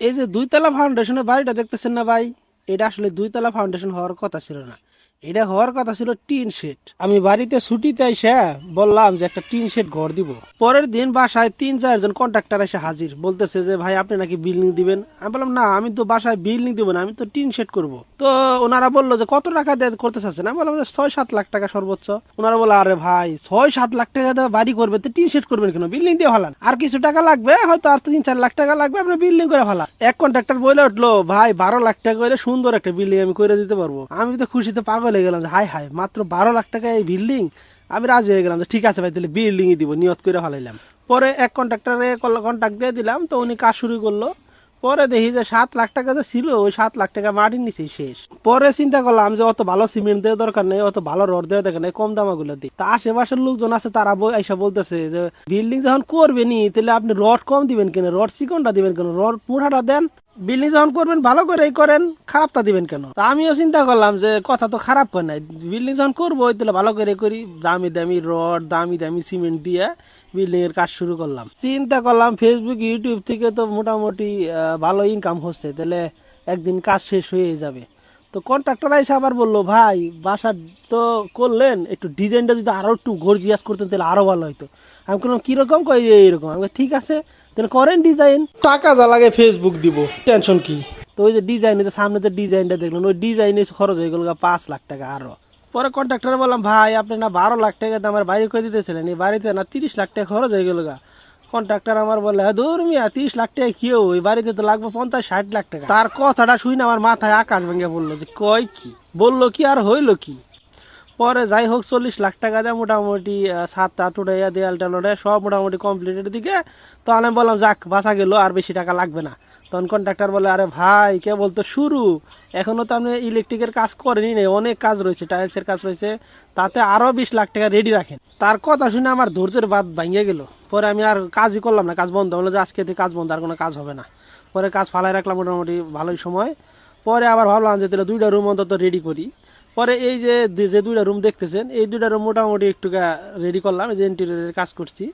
এই যে দুইতলা ফাউন্ডেশনের বাড়িটা দেখতেছেন না ভাই? এটা আসলে দুইতলা ফাউন্ডেশন হওয়ার কথা ছিল না। এটা হওয়ার কথা ছিল টিন শেড। আমি বাড়িতে ছুটিতে এসে বললাম যে একটা টিন শেড ঘর দিব। পরের দিন বাসায় তিন চারজন কন্ট্রাক্টর এসে হাজির। বলতেছে যে, ভাই, আপনি নাকি বিল্ডিং দিবেন? আমি বললাম, না, আমি তো বাসায় বিল্ডিং দিব না, আমি তো টিন শেড করব। তো ওনারা বলল যে, কত টাকা দিয়ে করতে চাচ্ছেন আমি বললাম যে, ছয় সাত লাখ টাকা সর্বোচ্চ। ওনারা বলে আরে ভাই, ছয় সাত লাখ টাকা দিয়ে বাড়ি করবে তো টিন শেড করবেন কেন? বিল্ডিং দিয়ে ভালান আর কিছু টাকা লাগবে? হয়তো আর তিন চার লাখ টাকা লাগবে, আপনি বিল্ডিং করে ভালা এক কন্ট্রাক্টর বলে উঠল, ভাই, বারো লাখ টাকা করে সুন্দর একটা বিল্ডিং আমি করে দিতে পারব। আমি তো খুশিতে পাগল হয়ে গেলাম যে হাই হাই মাত্র বারো লাখ টাকা এই বিল্ডিং আমি রাজি হয়ে গেলাম যে, ঠিক আছে ভাই, তাহলে বিল্ডিং দিব, নিয়ত করে ভালাইলাম পরে এক কন্ট্রাক্টরে কন্ট্যাক্ট দিয়ে দিলাম, তো উনি কাজ শুরু করল। পরে দেখি যে, সাত লাখ টাকা যে ছিল, ওই সাত লাখ টাকা মাটির নিচে শেষ। পরে চিন্তা করলাম যে, অত ভালো সিমেন্ট দেওয়ার দরকার নেই, অত ভালো রড দেওয়ার দরকার নেই, কম দামাগুলো দিই। তা আশেপাশের লোকজন আছে, তারা বই- এসে বলতেছে যে বিল্ডিং যখন করবে নি তাহলে আপনি রড কম দিবেন কেন? রড চিকনটা দিবেন কেন? রড পুরাটা দেন বিল্ডিং যখন করবেন, ভালো করেই করেন, খারাপটা দিবেন কেন? আমিও চিন্তা করলাম যে কথা তো খারাপ করে নাই। বিল্ডিং যখন করব, ওই তাহলে ভালো করে করি। দামি দামি রড, দামি দামি সিমেন্ট দিয়ে বিল্ডিং এর কাজ শুরু করলাম। চিন্তা করলাম ফেসবুক ইউটিউব থেকে তো মোটামুটি ভালো ইনকাম হচ্ছে। তাহলে একদিন কাজ শেষ হয়ে যাবে। তো কন্ট্রাক্টর এসে আবার বলল ভাই বাসা তো করলেন একটু ডিজাইনটা যদি আরও একটু গর্জিয়াস করতেন তাহলে আরও ভালো হতো আমি বললাম কীরকম? কই যে এইরকম। আমি ঠিক আছে তাহলে করেন ডিজাইন টাকা যা লাগে ফেসবুক দিব টেনশন কি? তো ওই যে ডিজাইন যে সামনে যে ডিজাইনটা দেখলেন ওই ডিজাইনে খরচ হয়ে গেল পাঁচ লাখ টাকা আরও। পরে কন্ট্রাক্টর বললাম ভাই আপনি না বারো লাখ টাকা আমার বাড়ি করে দিতেছিলেন? এই বাড়িতে না তিরিশ লাখ টাকা খরচ হয়ে গেল গা। কন্ট্রাক্টর আমার বলে ধর মিয়া, তিরিশ লাখ টাকা কেউ ওই বাড়িতে তো লাগবে পঞ্চাশ, ষাট লাখ টাকা। তার কথাটা শুনে আমার মাথায় আকাশ ভেঙে বলল যে, কয় কি? বলল কি আর হইল কি? পরে যাই হোক চল্লিশ লাখ টাকা দিয়ে মোটামুটি সাত আট উঠাইয়া দেয়াল টেল সব মোটামুটি কমপ্লিটের দিকে। তখন আমি বললাম, যাক, বাঁচা গেল, আর বেশি টাকা লাগবে না। তখন কন্ট্রাক্টর বলে, আরে ভাই কে বলতো শুরু। এখনও তো আপনি ইলেকট্রিকের কাজ করেনি নেই, অনেক কাজ রয়েছে টাইলসের কাজ রয়েছে। তাতে আরও বিশ লাখ টাকা রেডি রাখেন। তার কথা শুনে আমার ধৈর্যের বাদ ভাঙিয়ে গেল। পরে আমি আর কাজই করলাম না, কাজ বন্ধ। হলো যে, আজকে কাজ বন্ধ, আর কোনো কাজ হবে না। পরে কাজ ফালাই রাখলাম মোটামুটি ভালোই সময়। পরে আবার ভাবলাম যে, তাহলে দুইটা রুম অন্তত রেডি করি। পরে এই যে যে- দুইটা রুম দেখতেছেন, এই দুইটা রুম মোটামুটি একটু রেডি করলাম যে ইন্টেরিয়রের কাজ করছি।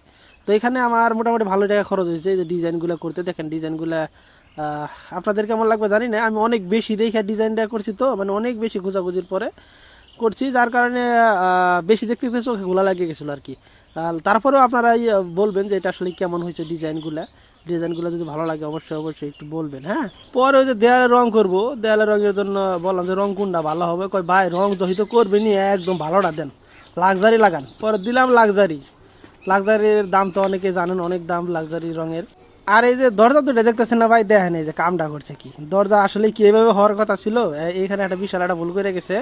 তো এখানে আমার মোটামুটি ভালো টাকা খরচ হয়েছে, এই যে ডিজাইনগুলো করতে। দেখেন ডিজাইনগুলো আপনাদের কেমন লাগবে জানি না। আমি অনেক বেশি দেখে ডিজাইনটা করছি তো মানে অনেক বেশি খোঁজাখুঁজির পরে করছি, যার কারণে বেশি দেখতে দেখতে চোখে গোলা লাগিয়ে গেছিল আর কি। তারপরেও আপনারা বলবেন যে এটা আসলে কেমন হয়েছে ডিজাইনগুলা ডিজাইনগুলো যদি ভালো লাগে, অবশ্যই অবশ্যই একটু বলবেন হ্যাঁ? পরে ওই যে দেয়ালে রং করব। দেয়ালে রঙের জন্য বললাম যে, রং কোনটা ভালো হবে? কই ভাই, রং যহিত করবেনি একদম ভালোটা দেন। লাক্সারি লাগান। পরে দিলাম লাক্সারি লাক্সারির দাম তো অনেকে জানেন, অনেক দাম লাক্সারি রঙের। আর এই যে দরজা দুটো দেখতেছেন না ভাই? দেখেন এই যে কামটা করছে কি। দরজা আসলে কি এভাবে হওয়ার কথা ছিল? এইখানে একটা বিশাল একটা ভুল করে গেছে।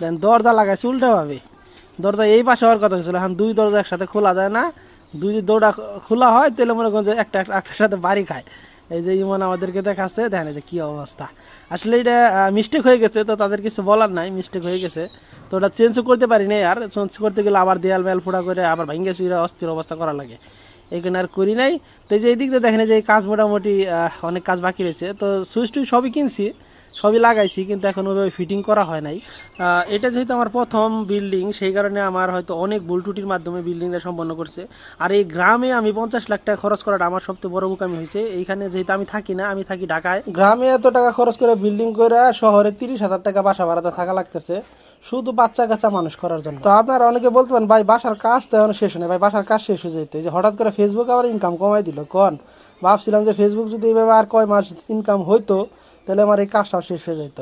দেন দরজা লাগাইছে উল্টা ভাবে দরজা এই পাশে হওয়ার কথা ছিল। এখন দুই দরজা একসাথে খোলা যায় না। দুই দৌড়া খোলা হয়, তাহলে মনে করেন যে একটা একটা- একটার সাথে বাড়ি খায়। এই যে ইমন আমাদেরকে দেখাচ্ছে, দেখেন যে কি অবস্থা। আসলে এটা মিস্টেক হয়ে গেছে, তো তাদের কিছু বলার নাই মিস্টেক হয়ে গেছে। তো ওটা চেঞ্জও করতে পারি নাই আর চেঞ্জ করতে গেলে আবার দেয়াল মেয়াল ফোড়া করে আবার ভেঙে চুইরা অস্থির অবস্থা করা লাগে। এখানে আর করি নাই। তো এই যে এই দিক দিয়ে দেখেন যে এই কাজ মোটামুটি অনেক কাজ বাকি রয়েছে। তো সুইচ টুইচ সবই কিনছি। সবই লাগাইছি, কিন্তু এখন ওইভাবে ফিটিং করা হয় নাই। এটা যেহেতু আমার প্রথম বিল্ডিং সেই কারণে আমার হয়তো অনেক ভুল ত্রুটির মাধ্যমে বিল্ডিংটা সম্পন্ন করছে। আর এই গ্রামে আমি পঞ্চাশ লাখ টাকা খরচ করাটা আমার সবচেয়ে বড় বোকামি হয়েছে। এইখানে যেহেতু আমি থাকি না, আমি থাকি ঢাকায়। গ্রামে এত টাকা খরচ করে বিল্ডিং করে শহরে তিরিশ হাজার টাকা বাসা ভাড়াতে থাকা লাগতেছে। শুধু বাচ্চা কাচ্চা মানুষ করার জন্য। তো আপনারা অনেকে বলতে পারেন, ভাই, বাসার কাজ তো এখন শেষ নেই ভাই, বাসার কাজ শেষ হয়ে যেত যে হঠাৎ করে ফেসবুক আবার ইনকাম কমাই দিল, কন? ভাবছিলাম যে ফেসবুক যদি এইভাবে আর কয় মাস ইনকাম হইতো তাহলে আমার এই কাজটাও শেষ হয়ে যেত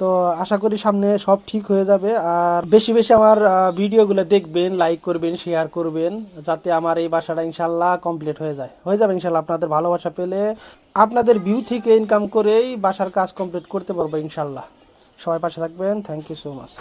তো আশা করি সামনে সব ঠিক হয়ে যাবে। আর বেশি বেশি আমার ভিডিওগুলো দেখবেন লাইক করবেন শেয়ার করবেন, যাতে আমার এই বাসাটা ইনশাল্লাহ কমপ্লিট হয়ে যায়। হয়ে যাবে ইনশাল্লাহ আপনাদের ভালোবাসা পেলে আপনাদের ভিউ থেকে ইনকাম করেই বাসার কাজ কমপ্লিট করতে পারব ইনশাল্লাহ সবাই পাশে থাকবেন। Thank you so much